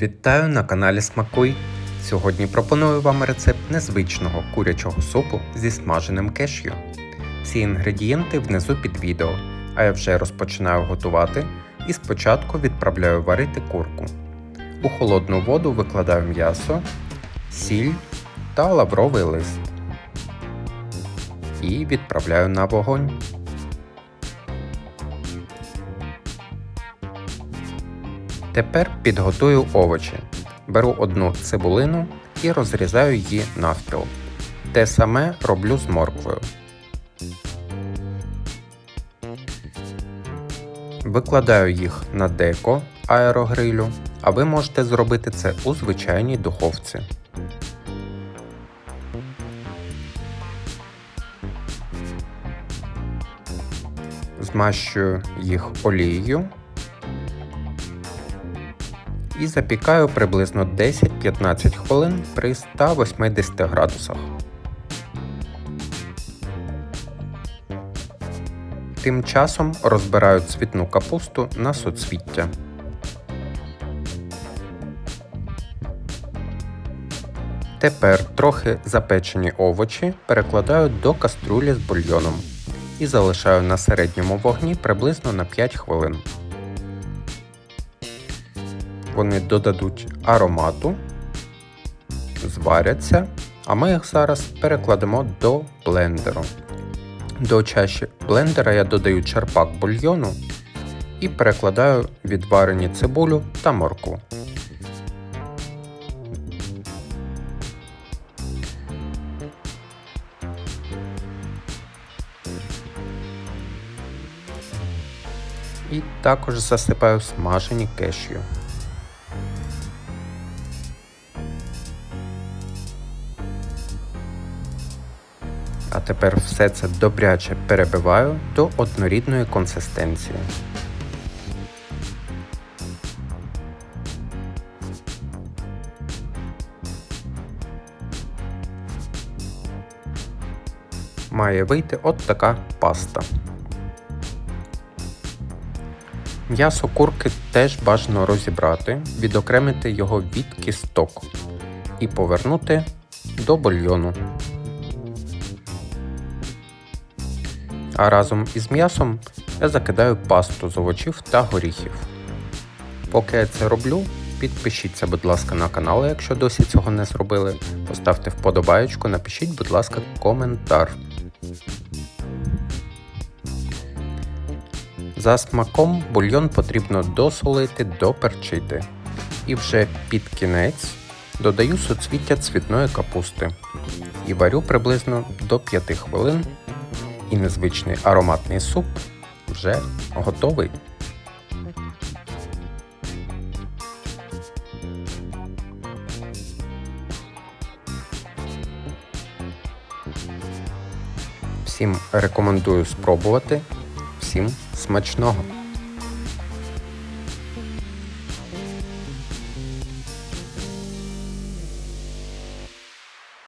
Вітаю на каналі Смакуй. Сьогодні пропоную вам рецепт незвичного курячого супу зі смаженим кешю. Всі інгредієнти внизу під відео, а я вже розпочинаю готувати і спочатку відправляю варити курку. У холодну воду викладаю м'ясо, сіль та лавровий лист. І відправляю на вогонь. Тепер підготую овочі. Беру одну цибулину і розрізаю її навпіл. Те саме роблю з морквою. Викладаю їх на деко аерогрилю, а ви можете зробити це у звичайній духовці. Змащую їх олією і запікаю приблизно 10-15 хвилин при 180 градусах. Тим часом розбираю цвітну капусту на соцвіття. Тепер трохи запечені овочі перекладаю до каструлі з бульйоном і залишаю на середньому вогні приблизно на 5 хвилин. Вони додадуть аромату, зваряться, а ми їх зараз перекладемо до блендеру. До чаші блендера я додаю черпак бульйону і перекладаю відварені цибулю та морку. І також засипаю смажені кешю. А тепер все це добряче перебиваю до однорідної консистенції. Має вийти от така паста. М'ясо курки теж бажано розібрати, відокремити його від кісток і повернути до бульйону. А разом із м'ясом я закидаю пасту з овочів та горіхів. Поки я це роблю, підпишіться, будь ласка, на канал, якщо досі цього не зробили. Поставте вподобаєчку, напишіть, будь ласка, коментар. За смаком бульйон потрібно досолити, доперчити. І вже під кінець додаю суцвіття цвітної капусти і варю приблизно до 5 хвилин і незвичний ароматний суп вже готовий. Всім рекомендую спробувати. Всім смачного!